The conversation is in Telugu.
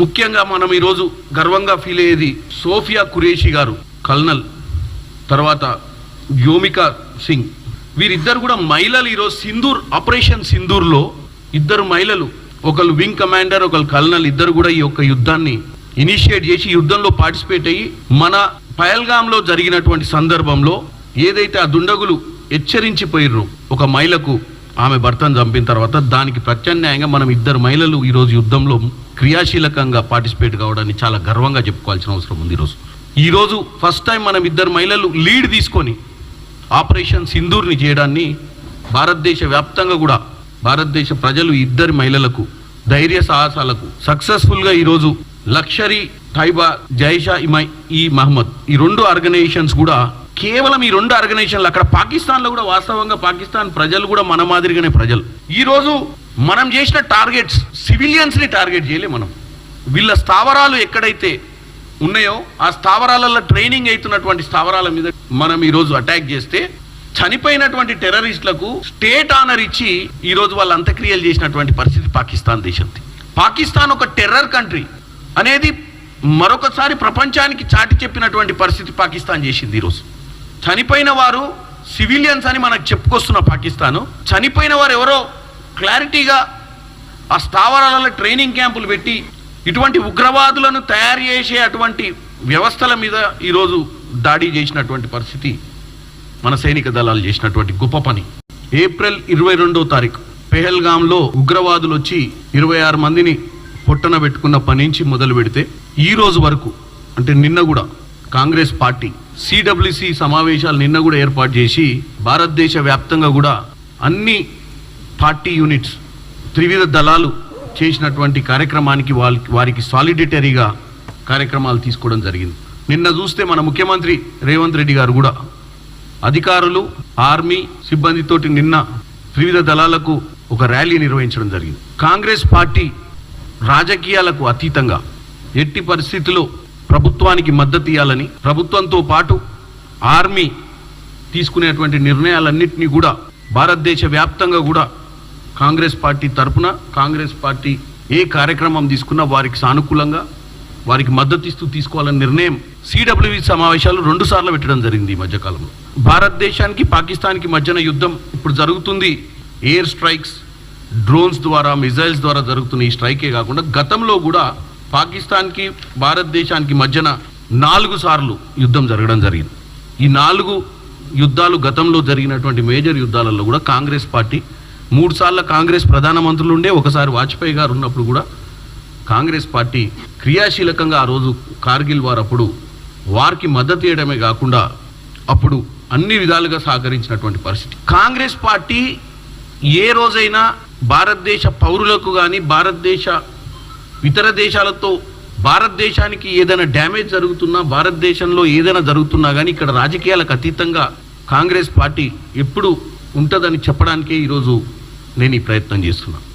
ముఖ్యంగా మనం ఈరోజు గర్వంగా ఫీల్ అయ్యేది సోఫియా కురేషి గారు కల్నల్. తర్వాత యోమికా సింగ్. వీరిద్దరు కూడా మహిళలు ఈరోజు సింధూర్ ఆపరేషన్ సింధూర్లో ఇద్దరు మహిళలు ఒకరు వింగ్ కమాండర్ ఒకరు కల్నల్. ఇద్దరు కూడా ఈ యొక్క యుద్ధాన్ని ఇనిషియేట్ చేసి యుద్ధంలో పార్టిసిపేట్ అయ్యి మన పయల్గాంలో జరిగినటువంటి సందర్భంలో ఏదైతే ఆ దుండగులు హెచ్చరించిపోయిర్రు ఒక మహిళకు ఆమె భర్తను చంపిన తర్వాత దానికి ప్రత్యామ్నాయంగా మనం ఇద్దరు మహిళలు ఈరోజు యుద్ధంలో క్రియాశీలకంగా పార్టిసిపేట్ కావడాన్ని చాలా గర్వంగా చెప్పుకోవాల్సిన అవసరం ఉంది ఈరోజు. ఈరోజు ఫస్ట్ టైం మనం ఇద్దరు మహిళలు లీడ్ తీసుకొని ఆపరేషన్ సింధూర్ని చేయడాన్ని భారతదేశ వ్యాప్తంగా కూడా భారతదేశ ప్రజలు ఇద్దరి మహిళలకు ధైర్య సాహసాలకు సక్సెస్ఫుల్గా ఈరోజు లక్షరీ తైబా జైషా ఇమై ఈ మహమ్మద్ ఈ రెండు ఆర్గనైజేషన్స్ కూడా కేవలం ఈ రెండు ఆర్గనైజేషన్లు అక్కడ పాకిస్తాన్లో కూడా వాస్తవంగా పాకిస్తాన్ ప్రజలు కూడా మన మాదిరిగానే ప్రజలు. ఈరోజు మనం చేసిన టార్గెట్స్ సివిలియన్స్ని టార్గెట్ చేయలే మనం. వీళ్ళ స్థావరాలు ఎక్కడైతే ఉన్నాయో ఆ స్థావరాలలో ట్రైనింగ్ అవుతున్నటువంటి స్థావరాల మీద మనం ఈరోజు అటాక్ చేస్తే చనిపోయినటువంటి టెర్రరిస్టులకు స్టేట్ ఆనర్ ఇచ్చి ఈరోజు వాళ్ళు అంత్యక్రియలు చేసినటువంటి పరిస్థితి పాకిస్తాన్ దేశంది. పాకిస్తాన్ ఒక టెర్రర్ కంట్రీ అనేది మరొకసారి ప్రపంచానికి చాటి చెప్పినటువంటి పరిస్థితి పాకిస్తాన్ చేసింది ఈరోజు చనిపోయిన వారు సివిలియన్స్ అని మనకు చెప్పుకొస్తున్న పాకిస్తాను. చనిపోయిన వారు ఎవరో క్లారిటీగా ఆ స్థావరాలలో ట్రైనింగ్ క్యాంపులు పెట్టి ఇటువంటి ఉగ్రవాదులను తయారు చేసే అటువంటి వ్యవస్థల మీద ఈరోజు దాడి చేసినటువంటి పరిస్థితి మన సైనిక దళాలు చేసినటువంటి గొప్ప పని. ఏప్రిల్ ఇరవై రెండో తారీఖు పెహల్గాంలో ఉగ్రవాదులు వచ్చి ఇరవై ఆరు మందిని పొట్టన పెట్టుకున్న పని నుంచి మొదలు పెడితే ఈ రోజు వరకు అంటే నిన్న కూడా కాంగ్రెస్ పార్టీ సిడబ్ల్యూసి సమావేశాలు నిన్న కూడా ఏర్పాటు చేసి భారతదేశ వ్యాప్తంగా కూడా అన్ని పార్టీ యూనిట్స్ త్రివిధ దళాలు చేసినటువంటి కార్యక్రమానికి వాళ్ళకి వారికి సాలిడిటరీగా కార్యక్రమాలు తీసుకోవడం జరిగింది. నిన్న చూస్తే మన ముఖ్యమంత్రి రేవంత్ రెడ్డి గారు కూడా అధికారులు ఆర్మీ సిబ్బందితోటి నిన్న త్రివిధ దళాలకు ఒక ర్యాలీ నిర్వహించడం జరిగింది. కాంగ్రెస్ పార్టీ రాజకీయాలకు అతీతంగా ఎట్టి పరిస్థితుల్లో ప్రభుత్వానికి మద్దతు ఇవ్వాలని ప్రభుత్వంతో పాటు ఆర్మీ తీసుకునేటువంటి నిర్ణయాలన్నింటినీ కూడా భారతదేశ వ్యాప్తంగా కూడా కాంగ్రెస్ పార్టీ తరపున కాంగ్రెస్ పార్టీ ఏ కార్యక్రమం తీసుకున్నా వారికి సానుకూలంగా వారికి మద్దతు ఇస్తూ తీసుకోవాలనే నిర్ణయం సిడబ్ల్యూవి సమావేశాలు రెండు సార్లు పెట్టడం జరిగింది ఈ మధ్యకాలంలో. భారతదేశానికి పాకిస్తాన్కి మధ్యన యుద్ధం ఇప్పుడు జరుగుతుంది. ఎయిర్ స్ట్రైక్స్ డ్రోన్స్ ద్వారా మిజైల్స్ ద్వారా జరుగుతున్న ఈ స్ట్రైకే కాకుండా గతంలో కూడా పాకిస్తాన్కి భారతదేశానికి మధ్యన నాలుగు సార్లు యుద్ధం జరగడం జరిగింది. ఈ నాలుగు యుద్ధాలు గతంలో జరిగినటువంటి మేజర్ యుద్ధాలలో కూడా కాంగ్రెస్ పార్టీ మూడు సార్లు కాంగ్రెస్ ప్రధానమంత్రులు ఉండే ఒకసారి వాజ్పేయి గారు ఉన్నప్పుడు కూడా కాంగ్రెస్ పార్టీ క్రియాశీలకంగా ఆ రోజు కార్గిల్ వారు అప్పుడు వారికి మద్దతు ఇవ్వడమే కాకుండా అప్పుడు అన్ని విధాలుగా సహకరించినటువంటి పరిస్థితి. కాంగ్రెస్ పార్టీ ఏ రోజైనా భారతదేశ పౌరులకు కానీ భారతదేశ ఇతర దేశాలతో భారతదేశానికి ఏదైనా డ్యామేజ్ జరుగుతున్నా భారతదేశంలో ఏదైనా జరుగుతున్నా కానీ ఇక్కడ రాజకీయాలకు అతీతంగా కాంగ్రెస్ పార్టీ ఎప్పుడు ఉంటుందని చెప్పడానికే ఈరోజు నేను ఈ ప్రయత్నం చేస్తున్నాను.